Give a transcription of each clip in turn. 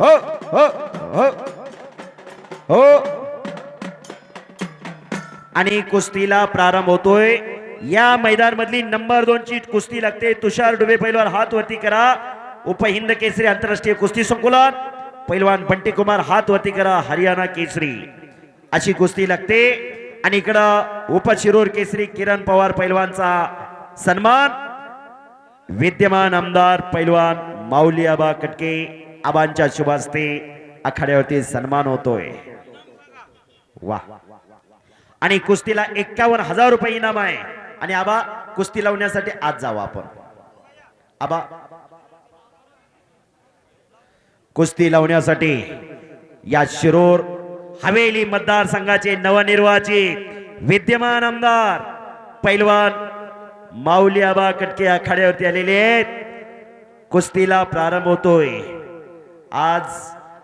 हो हो हो हो. आणि कुस्तीला प्रारंभ होतोय. या मैदान मधली नंबर दोन ची कुस्ती लागते. तुषार डुबे पैलवान हात वरती करा. उपहिंद केसरी आंतरराष्ट्रीय कुस्ती संकुलन पैलवान बंटी कुमार हात वरती करा. हरियाणा केसरी. अशी कुस्ती लागते. आणि इकडं उपशिरूर केसरी किरण पवार पैलवानचा सन्मान. विद्यमान आमदार पैलवान माऊली आबा कटके. आबांच्या शुभ हस्ते आखाड्यावरती सन्मान होतोय. वा. आणि कुस्तीला एक्कावन्न हजार रुपये इनाम आहे. आणि आबा कुस्ती लावण्यासाठी आज जावा आपण. आबा कुस्ती लावण्यासाठी या शिरोर हवेली मतदारसंघाचे नवनिर्वाचित विद्यमान आमदार पैलवान माऊली आबा कटके आखाड्यावरती आलेले आहेत. कुस्तीला प्रारंभ होतोय. आज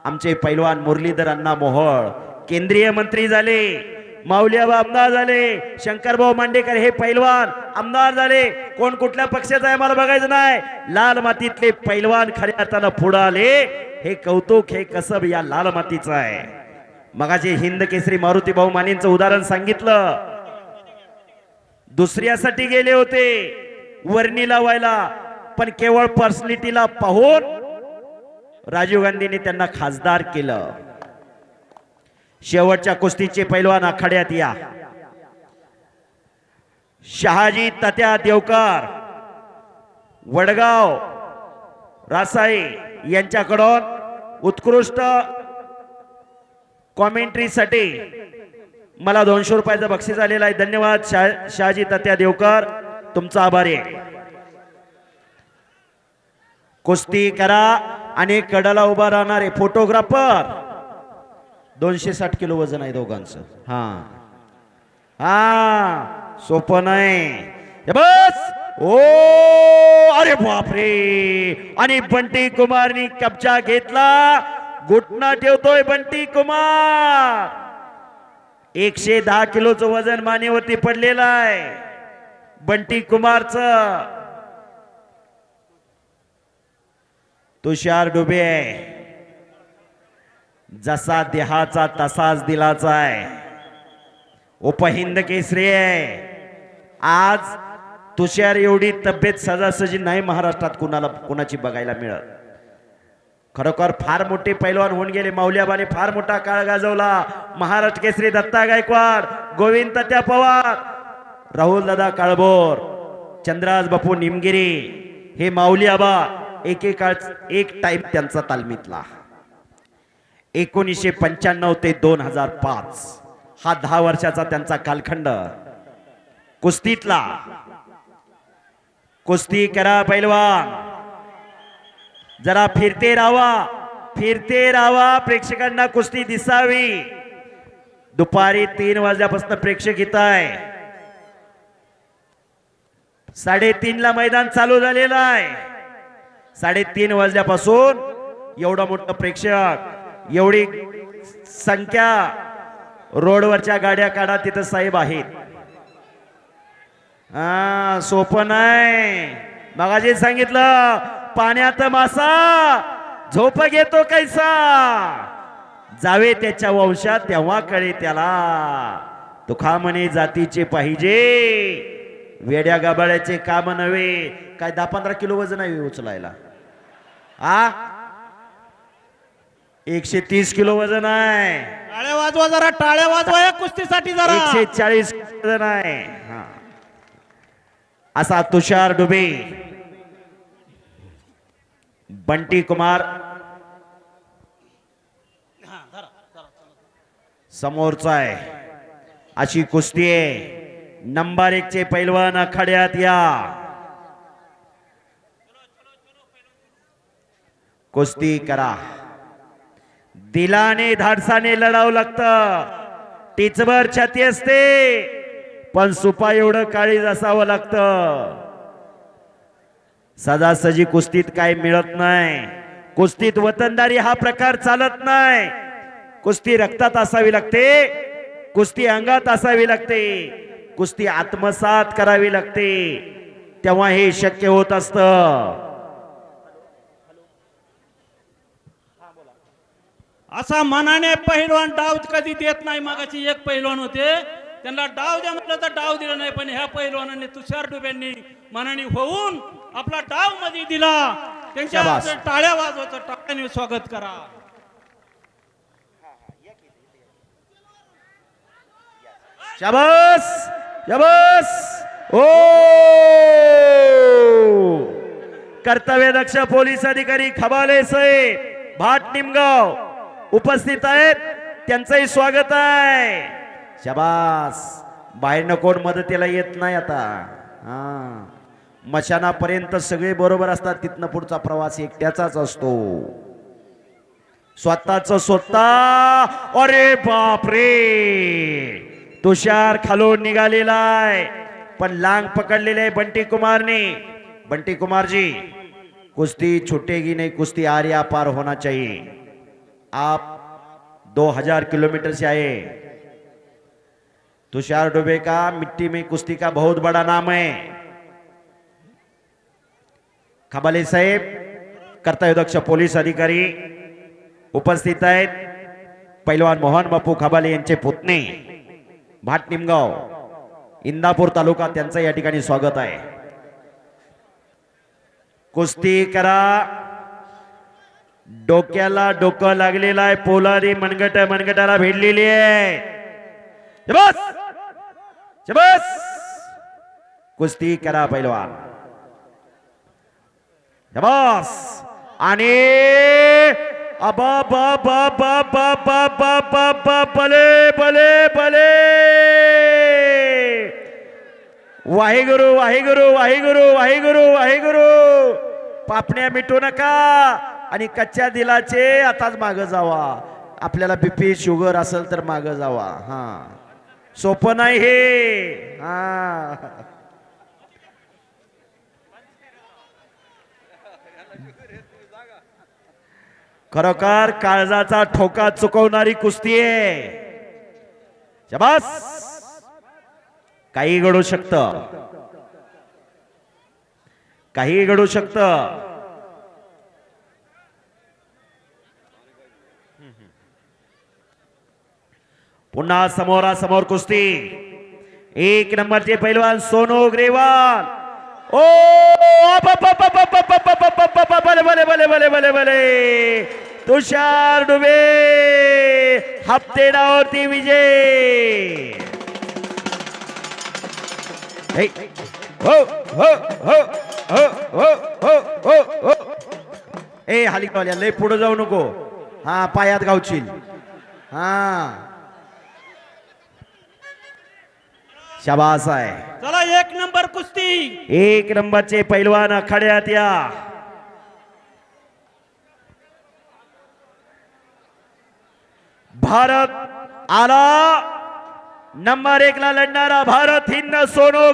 आमचे पैलवान मुरलीधर अण्णा मोहोळ केंद्रीय मंत्री झाले माऊलीबा आमदार झाले शंकरभाऊ मांडेकर हे पैलवान आमदार झाले. कोण कुठल्या पक्षाचा आहे मला बघायचं नाही. लाल मातीतले पैलवान खऱ्या अर्थानं पुढे आले. हे कौतुक हे कसब या लाल मातीचं आहे. मगाचे हिंद केसरी मारुती भाऊ मानेंचं उदाहरण सांगितलं. दुसऱ्यासाठी गेले होते. वर्णी लावायला पण केवळ पर्सनॅलिटीला पाहून राजीव गांधींनी त्यांना खासदार केलं. शेवटच्या कुस्तीचे पैलवान आखाड्यात या. शहाजी तत्या देवकर वडगाव रासाई यांच्याकडून उत्कृष्ट कॉमेंट्रीसाठी मला दोनशे रुपयाचं बक्षीस आलेलं आहे. धन्यवाद शहा- शहाजी तत्या देवकर. तुमचा आभारी आहे. कुस्ती करा. आणि कडाला उभा राहणारे फोटोग्राफर. दोनशे साठ किलो वजन आहे दोघांचं. हा. हा. सोपं नाही. बस. ओ अरे बापरे. आणि बंटी कुमारनी कब्जा घेतला. घुटना ठेवतोय बंटी कुमार. एकशे दहा किलोचं वजन मानेवरती पडलेलं आहे. बंटी कुमारचं. तुषार डुबे आहे. जसा देहाचा तसाच दिलाचा आहे. उपहिंद केसरी आहे. आज तुषार एवढी तब्येत सजासजी नाही महाराष्ट्रात कुणाला कुणाची बघायला मिळत. खरोखर फार मोठे पैलवान होऊन गेले. माऊल्याबाने फार मोठा काळ गाजवला. महाराष्ट्र केसरी दत्ता गायकवाड गोविंद त्या पवार राहुल दादा काळभोर चंद्राज बापू निमगिरी हे माऊली आबा एकेकाळ एक एक टाइम त्यांचा तालमीतला. एकोणीसशे पंच्याण्णव ते दोन हजार पाच. हा दहा वर्षाचा त्यांचा कालखंड. कुस्तीतला. कुस्ती करा पैलवान. जरा फिरते रावा फिरते रावा प्रेक्षकांना कुस्ती दिसावी. दुपारी तीन वाजल्यापासून प्रेक्षक येत आहे. साडेतीन ला मैदान चालू झालेलं आहे. साडेतीन वाजल्यापासून एवढं मोठं प्रेक्षक एवढी संख्या रोडवरच्या गाड्या काढा तिथं साहेब आहेत. हा सोपं नाही. मगाशी सांगितलं पाण्यात मासा झोप घेतो कैसा. जावे त्याच्या वंशात तेव्हा कळे त्याला. तुखा म्हणे जातीचे पाहिजे. वेड्या गाबाळ्याचे काम नव्हे. काय दहा पंधरा किलो वजन आहे उचलायला. आ? एकशे तीस किलो वजन आहे. टाळ्या वाजवा जरा टाळ्या वाजवा या कुस्तीसाठी जरा. एकशे चाळीस वजन आहे. हा. असा तुषार डुबे. बंटी कुमार. समोरचा आहे. अशी कुस्ती आहे. नंबर एक चे पैलवान आखाड्यात या. कुस्ती करा. दिलाने धाडसाने लढावं लागतं. टिचभर छाती असते पण सुपा एवढं काळीज असावं लागतं. सजासजी कुस्तीत काय मिळत नाही. कुस्तीत वतनदारी हा प्रकार चालत नाही. कुस्ती रक्तात असावी लागते कुस्ती अंगात असावी लागते. कुस्ती आत्मसात करावी लागते. तेव्हा हे शक्य होत असतं. असा मनाने पहिलवान डाव कधी देत नाही मागाची एक पहिलवान होते. त्यांना डाव द्या म्हटलं तर डाव दिला नाही पण ह्या पहिलवानांनी तुषार डुब्यांनी मनाने होऊन आपला डावमध्ये दिला. त्यांच्या. टाळ्या वाजवायचं टाळ्याने स्वागत करा. शाबास! शाबास! ओ! कर्तव्य दक्ष पोलीस अधिकारी खबाले साहेब भाट निमगाव उपस्थित आहेत त्यांचंही स्वागत आहे. शाबास! बाहेरनं कोण मदतीला येत नाही आता. हा. मशानापर्यंत सगळे बरोबर असतात तिथनं पुढचा प्रवास एकट्याचाच असतो. स्वतःच स्वतः अरे बापरे! तुषार खालून निघालेलाय. पण लांग पकडलेले आहे बंटी कुमारने. बंटी कुमार जी कुश्ती छूटेगी नहीं कुश्ती आर्या पार होना चाहिए. आप दो हज़ार किलोमीटर से आए. तुषार डुबे का मिट्टी में कुश्ती का बहुत बड़ा नाम है. खबाले साहेब कर्तव्यदक्ष पोलीस अधिकारी, उपस्थित आहेत. पैलवान मोहन बापू खबाले पुतणे. भाट निमगाव इंदापूर तालुका त्यांचं या ठिकाणी स्वागत आहे. कुस्ती करा. डोक्याला डोकं लागलेलं आहे. पोलारी मनगट मनगटाला भिडलेली आहे. बस बस कुस्ती करा पैलवान. बस आणि अबा बा बा बा वाहेगुरु वाहेगुरु वाहेगुरु वाहेगुरु वाहेगुरु. पापण्या मिटू नका आणि कच्च्या दिलाचे आताच मागं जावा. आपल्याला बीपी शुगर असेल तर मागं जावा. हा. सोपं नाही हे. हा. खरोखर काळजाचा ठोका चुकवणारी कुस्ती आहे. शबास. काही घडू शकतं काही घडू शकतं पुन्हा समोरासमोर कुस्ती एक नंबरचे पैलवान सोनू ग्रेवाल ओ भले भले तुषार डुबे हप्ते डावरती विजय Hey. Ho, ho, ho, ho, ho, ho, ho, ho. ए हालिकवाल्या लय पुढे जाऊ नको. हा पायात गावशील हा. शाबास आहे. चला एक नंबर कुस्ती. एक नंबरचे पैलवान आखाड्यात या. भारत आला. नंबर एकला लढणारा भारत हिंद सोनो